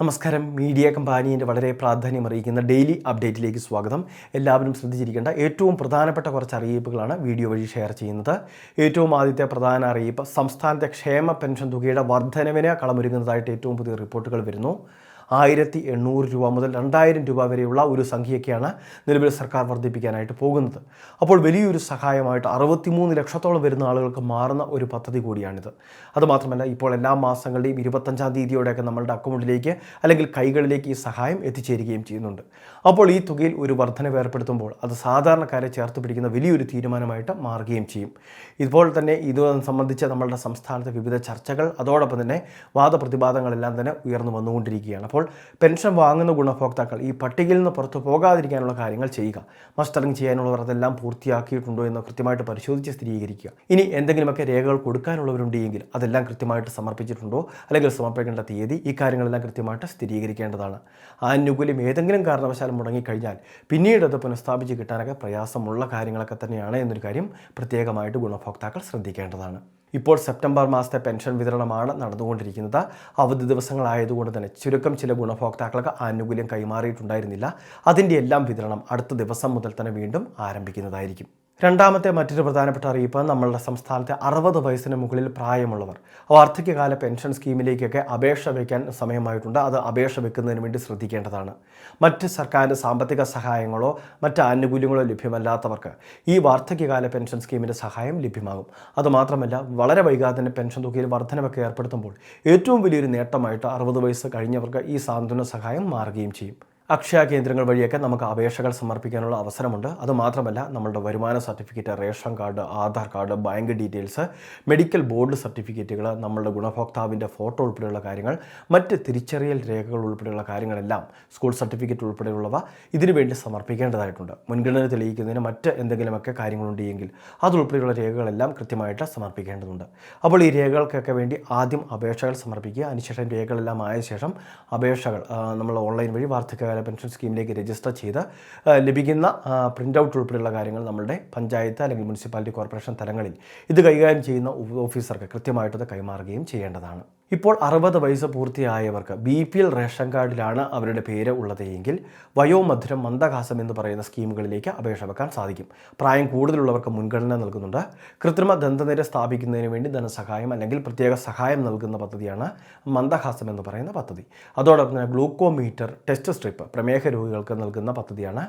നമസ്കാരം. മീഡിയ കമ്പാനീന്റെ വളരെ പ്രാധാന്യം അറിയിക്കുന്ന ഡെയിലി അപ്ഡേറ്റിലേക്ക് സ്വാഗതം. എല്ലാവരും ശ്രദ്ധിച്ചിരിക്കേണ്ട ഏറ്റവും പ്രധാനപ്പെട്ട കുറച്ച് അറിയിപ്പുകളാണ് വീഡിയോ വഴി ഷെയർ ചെയ്യുന്നത്. ഏറ്റവും ആദ്യത്തെ പ്രധാന അറിയിപ്പ് സംസ്ഥാനത്തെ ക്ഷേമ പെൻഷൻ തുകയുടെ വർധനവിന് കളമൊരുങ്ങുന്നതായിട്ട് ഏറ്റവും പുതിയ റിപ്പോർട്ടുകൾ വരുന്നു. ആയിരത്തി എണ്ണൂറ് രൂപ മുതൽ രണ്ടായിരം രൂപ വരെയുള്ള ഒരു സംഖ്യയൊക്കെയാണ് നിലവിൽ സർക്കാർ വർദ്ധിപ്പിക്കാനായിട്ട് പോകുന്നത്. അപ്പോൾ വലിയൊരു സഹായമായിട്ട് അറുപത്തിമൂന്ന് ലക്ഷത്തോളം വരുന്ന ആളുകൾക്ക് മാറുന്ന ഒരു പദ്ധതി കൂടിയാണിത്. അതുമാത്രമല്ല ഇപ്പോൾ എല്ലാ മാസങ്ങളുടെയും ഇരുപത്തഞ്ചാം തീയതിയോടെയൊക്കെ നമ്മളുടെ അക്കൗണ്ടിലേക്ക് അല്ലെങ്കിൽ കൈകളിലേക്ക് ഈ സഹായം എത്തിച്ചേരുകയും ചെയ്യുന്നുണ്ട്. അപ്പോൾ ഈ തുകയിൽ ഒരു വർധനവ് ഏർപ്പെടുത്തുമ്പോൾ അത് സാധാരണക്കാരെ ചേർത്ത് പിടിക്കുന്ന വലിയൊരു തീരുമാനമായിട്ട് മാറുകയും ചെയ്യും. ഇപ്പോൾ തന്നെ ഇത് സംബന്ധിച്ച് നമ്മളുടെ സംസ്ഥാനത്തെ വിവിധ ചർച്ചകൾ അതോടൊപ്പം തന്നെ വാദപ്രതിവാദങ്ങളെല്ലാം തന്നെ ഉയർന്നു വന്നുകൊണ്ടിരിക്കുകയാണ്. അപ്പോൾ പെൻഷൻ വാങ്ങുന്ന ഗുണഭോക്താക്കൾ ഈ പട്ടികയിൽ നിന്ന് പുറത്തു പോകാതിരിക്കാനുള്ള കാര്യങ്ങൾ ചെയ്യുക. മസ്റ്ററിംഗ് ചെയ്യാനുള്ളവർ അതെല്ലാം പൂർത്തിയാക്കിയിട്ടുണ്ടോ എന്ന് കൃത്യമായിട്ട് പരിശോധിച്ച് സ്ഥിരീകരിക്കുക. ഇനി എന്തെങ്കിലുമൊക്കെ രേഖകൾ കൊടുക്കാനുള്ളവരുണ്ടെങ്കിൽ അതെല്ലാം കൃത്യമായിട്ട് സമർപ്പിച്ചിട്ടുണ്ടോ അല്ലെങ്കിൽ സമർപ്പിക്കേണ്ട തീയതി ഈ കാര്യങ്ങളെല്ലാം കൃത്യമായിട്ട് സ്ഥിരീകരിക്കേണ്ടതാണ്. ആനുകൂല്യം ഏതെങ്കിലും കാരണവശാൽ മുടങ്ങിക്കഴിഞ്ഞാൽ പിന്നീട് അത് പുനഃസ്ഥാപിച്ച് കിട്ടാനൊക്കെ പ്രയാസമുള്ള കാര്യങ്ങളൊക്കെ തന്നെയാണ് എന്നൊരു കാര്യം പ്രത്യേകമായിട്ട് ഗുണഭോക്താക്കൾ ശ്രദ്ധിക്കേണ്ടതാണ്. ഇപ്പോൾ സെപ്റ്റംബർ മാസത്തെ പെൻഷൻ വിതരണമാണ് നടന്നുകൊണ്ടിരിക്കുന്നത്. അവധി ദിവസങ്ങളായതുകൊണ്ട് തന്നെ ചുരുക്കം ചില ഗുണഭോക്താക്കൾക്ക് ആനുകൂല്യം കൈമാറിയിട്ടുണ്ടായിരുന്നില്ല. അതിന്റെ എല്ലാം വിതരണം അടുത്ത ദിവസം മുതൽ തന്നെ വീണ്ടും ആരംഭിക്കുന്നതായിരിക്കും. രണ്ടാമത്തെ മറ്റൊരു പ്രധാനപ്പെട്ട അറിയിപ്പ് നമ്മളുടെ സംസ്ഥാനത്തെ അറുപത് വയസ്സിന് മുകളിൽ പ്രായമുള്ളവർ. വാർദ്ധക്യകാല പെൻഷൻ സ്കീമിലേക്കൊക്കെ അപേക്ഷ വയ്ക്കാൻ സമയമായിട്ടുണ്ട്. അത് അപേക്ഷ വെക്കുന്നതിന് വേണ്ടി ശ്രദ്ധിക്കേണ്ടതാണ്. മറ്റ് സർക്കാരിന്റെ സാമ്പത്തിക സഹായങ്ങളോ മറ്റ് ആനുകൂല്യങ്ങളോ ലഭ്യമല്ലാത്തവർക്ക് ഈ വാർദ്ധക്യകാല പെൻഷൻ സ്കീമിന്റെ സഹായം ലഭ്യമാകും. അതുമാത്രമല്ല വളരെ വൈകാതെ തന്നെ പെൻഷൻ തുകയിൽ വർധനവൊക്കെ ഏർപ്പെടുത്തുമ്പോൾ ഏറ്റവും വലിയൊരു നേട്ടമായിട്ട് അറുപത് വയസ്സ് കഴിഞ്ഞവർക്ക് ഈ സാന്ത്വന സഹായം മാറുകയും ചെയ്യും. അക്ഷയ കേന്ദ്രങ്ങൾ വഴിയൊക്കെ നമുക്ക് അപേക്ഷകൾ സമർപ്പിക്കാനുള്ള അവസരമുണ്ട്. അതുമാത്രമല്ല നമ്മളുടെ വരുമാന certificate ration card Aadhaar card bank details medical board സർട്ടിഫിക്കറ്റുകൾ നമ്മളുടെ ഗുണഭോക്താവിന്റെ ഫോട്ടോ ഉൾപ്പെടെയുള്ള കാര്യങ്ങൾ മറ്റ് തിരിച്ചറിയൽ രേഖകൾ ഉൾപ്പെടെയുള്ള കാര്യങ്ങളെല്ലാം സ്കൂൾ സർട്ടിഫിക്കറ്റ് ഉൾപ്പെടെയുള്ളവ ഇതിനു വേണ്ടി സമർപ്പിക്കേണ്ടതായിട്ടുണ്ട്. മുൻഗണന തെളിയിക്കുന്നതിന് മറ്റ് എന്തെങ്കിലുമൊക്കെ കാര്യങ്ങളുണ്ടെങ്കിൽ അതുൾപ്പെടെയുള്ള രേഖകളെല്ലാം കൃത്യമായിട്ട് സമർപ്പിക്കേണ്ടതുണ്ട്. അപ്പോൾ ഈ രേഖകൾക്കൊക്കെ വേണ്ടി ആദ്യം അപേക്ഷകൾ സമർപ്പിക്കുക അതിനുശേഷം രേഖകളെല്ലാം ആയ ശേഷം അപേക്ഷകൾ നമ്മൾ ഓൺലൈൻ വഴി വാർദ്ധക്യകാല പെൻഷൻ സ്കീമിലേക്ക് രജിസ്റ്റർ ചെയ്ത് ലഭിക്കുന്ന പ്രിന്റ് ഔട്ട് ഉൾപ്പെടെയുള്ള കാര്യങ്ങൾ നമ്മുടെ പഞ്ചായത്ത് അല്ലെങ്കിൽ മുനിസിപ്പാലിറ്റി കോർപ്പറേഷൻ തലങ്ങളിൽ ഇത് കൈകാര്യം ചെയ്യുന്ന ഓഫീസർക്ക് കൃത്യമായിട്ടത് കൈമാറുകയും ചെയ്യേണ്ടതാണ്. ഇപ്പോൾ അറുപത് വയസ്സ് പൂർത്തിയായവർക്ക് ബി പി എൽ റേഷൻ കാർഡിലാണ് അവരുടെ പേര് ഉള്ളത് എങ്കിൽ വയോമധുരം മന്ദഹാസം എന്ന് പറയുന്ന സ്കീമുകളിലേക്ക് അപേക്ഷ വെക്കാൻ സാധിക്കും. പ്രായം കൂടുതലുള്ളവർക്ക് മുൻഗണന നൽകുന്നുണ്ട്. കൃത്രിമ ദന്തനിര സ്ഥാപിക്കുന്നതിന് വേണ്ടി ധനസഹായം അല്ലെങ്കിൽ പ്രത്യേക സഹായം നൽകുന്ന പദ്ധതിയാണ് മന്ദഹാസം എന്ന് പറയുന്ന പദ്ധതി. അതോടൊപ്പം തന്നെ ഗ്ലൂക്കോമീറ്റർ ടെസ്റ്റ് സ്ട്രിപ്പ് പ്രമേഹ രോഗികൾക്ക് നൽകുന്ന പദ്ധതിയാണ്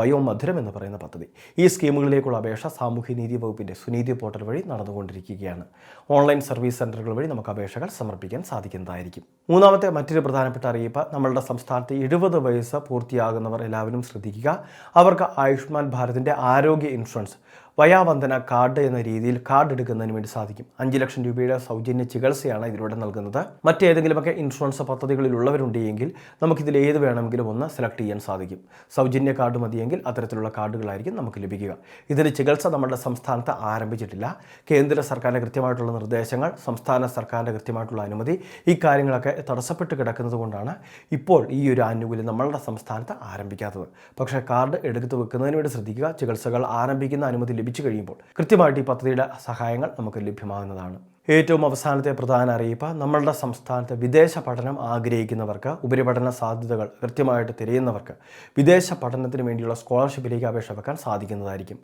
വയോമധുരം എന്ന് പറയുന്ന പദ്ധതി. ഈ സ്കീമുകളിലേക്കുള്ള അപേക്ഷ സാമൂഹ്യനീതി വകുപ്പിന്റെ സുനീതി പോർട്ടൽ വഴി നടന്നുകൊണ്ടിരിക്കുകയാണ്. ഓൺലൈൻ സർവീസ് സെന്ററുകൾ വഴി നമുക്ക് അപേക്ഷകൾ സമർപ്പിക്കാൻ സാധിക്കുന്നതായിരിക്കും. മൂന്നാമത്തെ മറ്റൊരു പ്രധാനപ്പെട്ട അറിയിപ്പ് നമ്മളുടെ സംസ്ഥാനത്ത് എഴുപത് വയസ്സ് പൂർത്തിയാകുന്നവർ എല്ലാവരും ശ്രദ്ധിക്കുക. അവർക്ക് ആയുഷ്മാൻ ഭാരതിന്റെ ആരോഗ്യ ഇൻഷുറൻസ്. വയാവന്ദന കാർഡ് എന്ന രീതിയിൽ കാർഡ് എടുക്കുന്നതിന് വേണ്ടി സാധിക്കും. അഞ്ച് ലക്ഷം രൂപയുടെ സൗജന്യ ചികിത്സയാണ് ഇതിലൂടെ നൽകുന്നത്. മറ്റേതെങ്കിലുമൊക്കെ ഇൻഷുറൻസ് പദ്ധതികളിൽ ഉള്ളവരുണ്ടെങ്കിൽ നമുക്കിതിൽ ഏത് വേണമെങ്കിലും ഒന്ന് സെലക്ട് ചെയ്യാൻ സാധിക്കും. സൗജന്യ കാർഡ് മതിയെങ്കിൽ അത്തരത്തിലുള്ള കാർഡുകളായിരിക്കും നമുക്ക് ലഭിക്കുക. ഇതിന് ചികിത്സ നമ്മുടെ സംസ്ഥാനത്ത് ആരംഭിച്ചിട്ടില്ല. കേന്ദ്ര സർക്കാരിന്റെ കൃത്യമായിട്ടുള്ള നിർദ്ദേശങ്ങൾ സംസ്ഥാന സർക്കാരിന്റെ കൃത്യമായിട്ടുള്ള അനുമതി ഈ കാര്യങ്ങളൊക്കെ തടസ്സപ്പെട്ട് കിടക്കുന്നത് കൊണ്ടാണ് ഇപ്പോൾ ഈ ഒരു ആനുകൂല്യം നമ്മളുടെ സംസ്ഥാനത്ത് ആരംഭിക്കാത്തത്. പക്ഷേ കാർഡ് എടുത്ത് വെക്കുന്നതിന് വേണ്ടി ശ്രദ്ധിക്കുക. ചികിത്സകൾ ആരംഭിക്കുന്ന അനുമതി ലഭിച്ചു കഴിയുമ്പോൾ കൃത്യമായിട്ട് ഈ പദ്ധതിയുടെ സഹായങ്ങൾ നമുക്ക് ലഭ്യമാകുന്നതാണ്. ഏറ്റവും അവസാനത്തെ പ്രധാന അറിയിപ്പ് നമ്മളുടെ സംസ്ഥാനത്ത് വിദേശ പഠനം ആഗ്രഹിക്കുന്നവർക്ക് ഉപരിപഠന സാധ്യതകൾ കൃത്യമായിട്ട് തിരയുന്നവർക്ക് വിദേശ പഠനത്തിന് വേണ്ടിയുള്ള സ്കോളർഷിപ്പിലേക്ക് അപേക്ഷ വെക്കാൻ സാധിക്കുന്നതായിരിക്കും.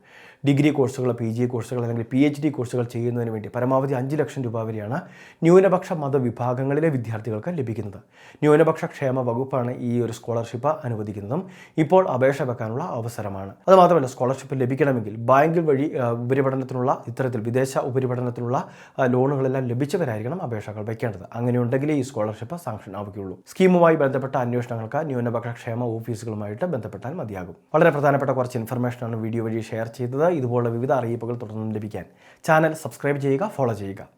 ഡിഗ്രി കോഴ്സുകൾ പി ജി കോഴ്സുകൾ അല്ലെങ്കിൽ പി എച്ച് ഡി കോഴ്സുകൾ ചെയ്യുന്നതിന് വേണ്ടി പരമാവധി അഞ്ച് ലക്ഷം രൂപ വരെയാണ് ന്യൂനപക്ഷ മതവിഭാഗങ്ങളിലെ വിദ്യാർത്ഥികൾക്ക് ലഭിക്കുന്നത്. ന്യൂനപക്ഷ ക്ഷേമ വകുപ്പാണ് ഈ ഒരു സ്കോളർഷിപ്പ് അനുവദിക്കുന്നതും ഇപ്പോൾ അപേക്ഷ വെക്കാനുള്ള അവസരമാണ്. അതുമാത്രമല്ല സ്കോളർഷിപ്പ് ലഭിക്കണമെങ്കിൽ ബാങ്കിൽ വഴി ഉപരിപഠനത്തിനുള്ള ഇത്തരത്തിൽ വിദേശ ഉപരിപഠനത്തിനുള്ള ആ, ലോണുകളെല്ലാം ലഭിച്ചവരായിരിക്കണം അപേക്ഷകൾ വയ്ക്കേണ്ടത്. അങ്ങനെയുണ്ടെങ്കിലേ ഈ സ്കോളർഷിപ്പ് സാങ്ഷൻ ആവുകയുള്ളൂ. സ്കീമുമായി ബന്ധപ്പെട്ട അന്വേഷണങ്ങൾക്ക് ന്യൂനപക്ഷ ക്ഷേമ ഓഫീസുകളുമായിട്ട് ബന്ധപ്പെട്ടാൽ മതിയാകും. വളരെ പ്രധാനപ്പെട്ട കുറച്ച് ഇൻഫർമേഷനാണ് വീഡിയോ വഴി ഷെയർ ചെയ്തത്. ഇതുപോലുള്ള വിവിധ അറിയിപ്പുകൾ തുടർന്നും ലഭിക്കാൻ ചാനൽ സബ്സ്ക്രൈബ് ചെയ്യുക ഫോളോ ചെയ്യുക.